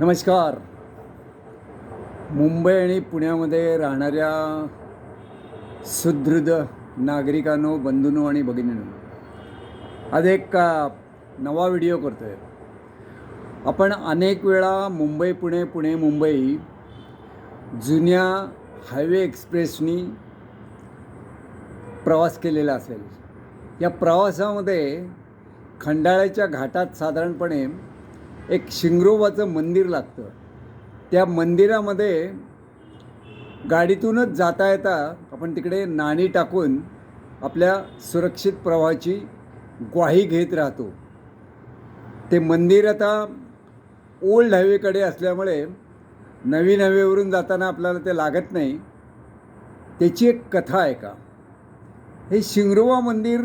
नमस्कार. मुंबई आणि पुण्यामध्ये राहणाऱ्या सुदृढ नागरिकांनो बंधूंनो आणि भगिनींनो आज एक नवा व्हिडिओ करतो आहे आपण अनेक वेळा मुंबई पुणे पुणे मुंबई जुन्या हायवे एक्सप्रेसनी प्रवास केलेला असेल या प्रवासामध्ये खंडाळ्याच्या घाटात साधारणपणे एक शिंगरोबाचं मंदिर लागतं. त्या मंदिरामध्ये गाडीतूनच जाता येता आपण तिकडे नाणी टाकून आपल्या सुरक्षित प्रवाहाची ग्वाही घेत राहतो. ते मंदिर आता ओल्ड हायवेकडे असल्यामुळे नवीन हायवेवरून जाताना आपल्याला ते लागत नाही. त्याची एक कथा आहे का? हे शिंगरोबा मंदिर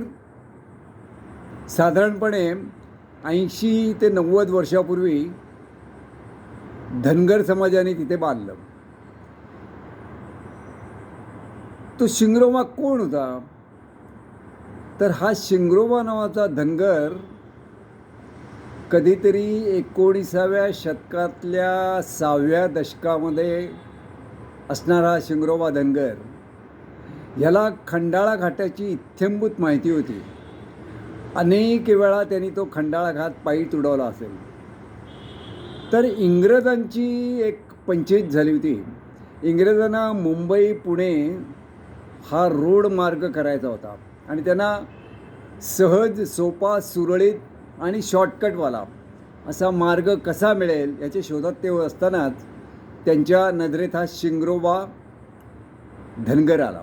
साधारणपणे ऐंशी ते नव्वद वर्षापूर्वी धनगर समाजाने तिथे बांधलं. तो शिंगरोबा कोण होता? तर हा शिंगरोबा नावाचा धनगर कधीतरी एकोणीसाव्या शतकातल्या सहाव्या दशकामध्ये असणारा शिंगरोबा धनगर. ह्याला खंडाळा घाटाची इत्यंभूत माहिती होती. अनेक वेळा त्यांनी तो खंडाळा पायी तुडवला असेल. तर इंग्रजांची एक पंचायत झाली होती. इंग्रजांना मुंबई पुणे हा रोड मार्ग करायचा होता. आणि त्यांना सहज सोपा सुरळीत आणि शॉर्टकटवाला असा मार्ग कसा मिळेल याच्या शोधात ते असतानाच त्यांच्या नजरेत हा शिंगरोबा धनगर आला.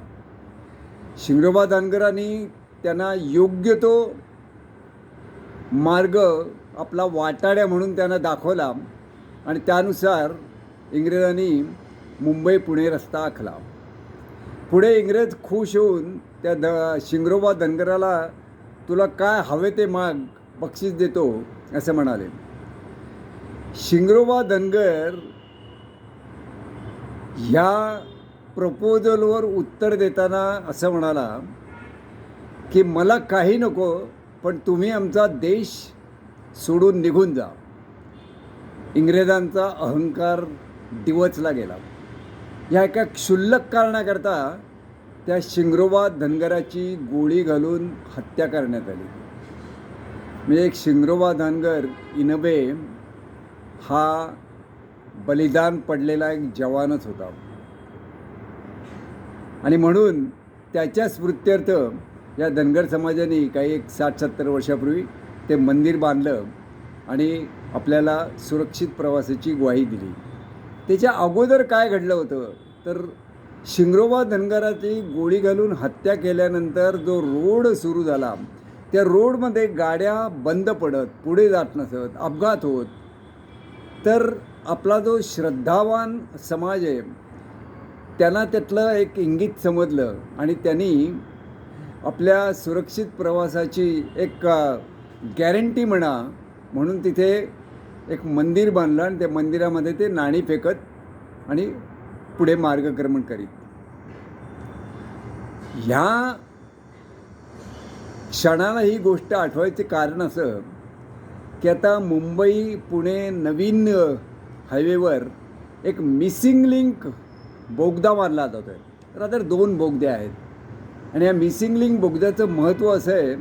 शिंगरोबा धनगरांनी त्यांना योग्य तो मार्ग आपला वाटाड्या म्हणून त्यांना दाखवला आणि त्यानुसार इंग्रजांनी मुंबई पुणे रस्ता आखला. पुढे इंग्रज खुश होऊन त्या द शिंगरोबा धनगराला तुला काय हवे ते माग बक्षीस देतो असं म्हणाले. शिंगरोबा धनगर ह्या प्रपोजलवर उत्तर देताना असं म्हणाला की मला काही नको पण तुम्ही आमचा देश सोडून निघून जा. इंग्रजांचा अहंकार दिवचला गेला. या एका क्षुल्लक कारणाकरता त्या शिंगरोबा धनगराची गोळी घालून हत्या करण्यात आली. म्हणजे एक शिंगरोबा धनगर इनबे हा बलिदान पडलेला एक जवानच होता. आणि म्हणून त्याच्या स्मृत्यर्थ या धनगर समाजाने काही एक साठ सत्तर वर्षापूर्वी ते मंदिर बांधलं आणि आपल्याला सुरक्षित प्रवासाची ग्वाही दिली. त्याच्या अगोदर काय घडलं होतं? तर शिंगरोबा धनगराची गोळी घालून हत्या केल्यानंतर जो रोड सुरू झाला त्या रोडमध्ये गाड्या बंद पडत पुढे जात नसत अपघात होत. तर आपला जो श्रद्धावान समाज आहे त्यांना त्यातलं एक इंगित समजलं आणि त्यांनी आपल्या सुरक्षित प्रवासाची एक गॅरंटी म्हणा म्हणून तिथे एक मंदिर बांधलं आणि त्या मंदिरामध्ये ते नाणी फेकत आणि पुढे मार्गक्रमण करीत. ह्या क्षणाला ही गोष्ट आठवायचे कारण असं की आता मुंबई पुणे नवीन हायवेवर एक मिसिंग लिंक बोगदा मारला जातो आहे तर आता दोन बोगदे आहेत. आणि या मिसिंग लिंक बोगद्याचं महत्त्व असं आहे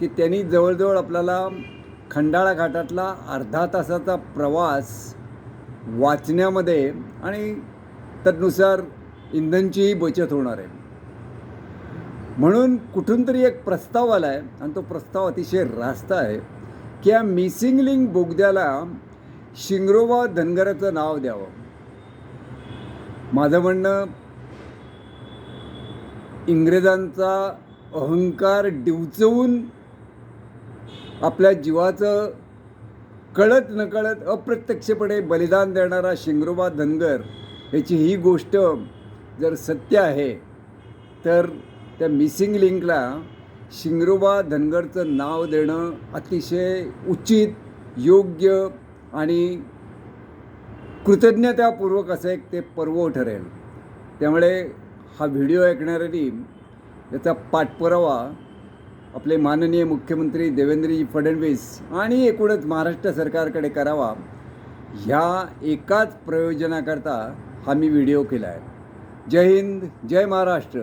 की त्यांनी जवळजवळ आपल्याला खंडाळा घाटातला अर्धा तासाचा प्रवास वाचण्यामध्ये आणि तदनुसार इंधनचीही बचत होणार आहे. म्हणून कुठून तरी एक प्रस्ताव आला आहे आणि तो प्रस्ताव अतिशय रास्त आहे की या मिसिंग लिंक बोगद्याला शिंगरोबा धनगराचं नाव द्यावं. माझं म्हणणं इंग्रजांचा अहंकार डिवचवून आपल्या जीवाचं कळत नकळत अप्रत्यक्षपणे बलिदान देणारा शिंगरोबा धनगर याची ही गोष्ट जर सत्य आहे तर त्या मिसिंग लिंकला शिंगरोबा धनगरचं नाव देणं अतिशय उचित योग्य आणि कृतज्ञतापूर्वक असं एक ते पर्व ठरेल. त्यामुळे हा व्हिडिओ ऐकणाऱ्यांनी याचा पाठपुरावा आपले माननीय मुख्यमंत्री देवेंद्रजी फडणवीस आणि एकूणच महाराष्ट्र सरकारकडे करावा ह्या एकाच प्रयोजनाकरता हा मी व्हिडिओ केला आहे जय हिंद जय महाराष्ट्र.